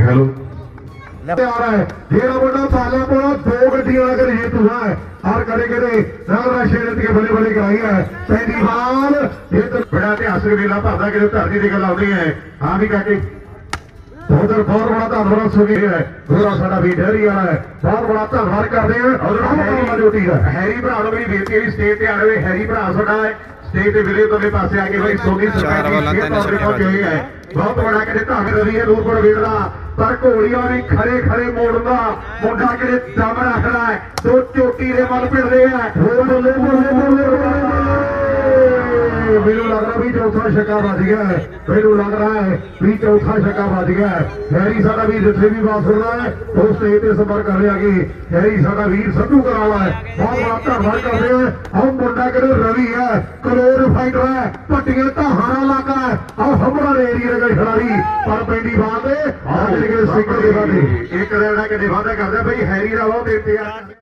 Hello. ਤੇ ਆ ਰਿਹਾ ਹੈ। ਜਿਹੜਾ ਮੁੰਡਾ ਪਾਲਾ ਕੋਲ ਦੋ ਗੱਡੀਆਂ ਨਾਲ ਕਰੀ ਜੇਤੂ ਹੈ। ਹਰ ਕਰੇ ਕਰੇ ਨਗਰਾ ਸ਼ੇਰ ਤੇ ਬੜੇ ਬੜੇ ਕਰਾਈ ਹੈ। ਪਹਿਲੀ ਬਾਲ ਇਹ ਤਾਂ ਬੜਾ ਇਤਿਹਾਸਕ ਵੇਲਾ ਭਰਦਾ ਕਿ ਧਰਤੀ ਦੀ ਗੱਲ ਆਉਂਦੀ ਹੈ। ਹਾਂ ਵੀ ਕਾਕੇ। ਉਧਰ ਬਹੁਤ ਬੜਾ ਧੰਨਵਾਦ ਸੁਣੀ ਹੈ। ਗੋਰਾ ਸਾਡਾ ਵੀ ਡੈਰੀ ਵਾਲਾ ਹੈ। ਬਹੁਤ ਬੜਾ ਧੰਨਵਾਦ ਕਰਦੇ ਹਾਂ। ਹੈਰੀ ਡਿਊਟੀ ਦਾ। ਹੈਰੀ ਭਰਾ ਨੂੰ ਮੇਰੀ ਬੇਨਤੀ ਹੈ ਸਟੇਜ ਤੇ ਆ ਰਹੇ ਹੈਰੀ ਭਰਾ ਸਾਡਾ ਹੈ। ਸਟੇਜ ਤੇ ਵੀਰੇ ਤੋਂ ਪਾਸੇ ਆ ਕੇ ਬਈ ਸੋਨੀ ਸਰਕਾਰ ਵੱਲਾਂ ਦੀ ਤੇ ਪਹੁੰਚੇ ਹੈ। ਬਹੁਤ ਬੜਾ ਕਿਤੇ ਧੰਨ ਰਵੀ ਹੈ। ਨੂਰਪੁਰ ਵੀਰ ਦਾ ਪਰ ਘੋੜੀਆਂ ਵੀ ਖੜੇ ਖੜੇ ਮੋੜਦਾ, ਮੁੰਡਾ ਕਿਤੇ ਦਮ ਰੱਖਦਾ ਹੈ? ਦੋ ਚੋਟੀ ਦੇ ਮਨ ਭਿੜਦੇ ਆ। ਬੋਲੇ ਬੋਲੇ ਬੋਲੇ ਮੈਨੂੰ ਲੱਗ ਵੀ ਚੌਥਾ ਛੱਕਾ ਵੱਜ ਗਿਆ ਮੈਨੂੰ ਲੱਗ ਰਿਹਾ ਹੈ ਵੀ ਚੌਥਾ ਛੱਕਾ ਵੱਜ ਗਿਆ ਹੈਰੀ ਸਾਡਾ ਵੀਰ ਜਿੱਥੇ ਵੀ ਬਾਤ ਸੁਣਦਾ ਹੈ, ਉਹ ਸਟੇਜ ਤੇ ਸੰਪਰਕ ਕਰ ਰਿਹਾ ਕਿ ਹੈਰੀ ਸਾਡਾ ਵੀਰ ਸੰਧੂ ਕਰਾਲਾ ਹੈ। ਬਹੁਤ ਬੜਾ ਧੰਨਵਾਦ ਕਰਦੇ ਹਾਂ। ਆਹ ਮੁੰਡਾ ਕਿਹੜੇ ਰਵੀ ਹੈ ਕਰੋੜ ਫਾਈਟਰ ਹੈ। ਪੱਟੀਆਂ ਤਾਂ ਇਲਾਕਾ ਹੈ ਹਮਰਾ ਦਾ ਖਿਡਾਰੀ, ਪਰ ਪੈਂਦੀ ਬਾਤ ਹੈ ਆਹ ਜਿਹੜੇ ਸਿੰਗਲ ਦੇ ਬਾਦੇ ਇੱਕ ਦਿਨ ਦਾ ਕਿਤੇ ਵਾਅਦਾ ਕਰਦਾ ਬਈ ਹੈਰੀ ਦਾ ਬਹੁਤ ਇੰਤਜ਼ਾਰ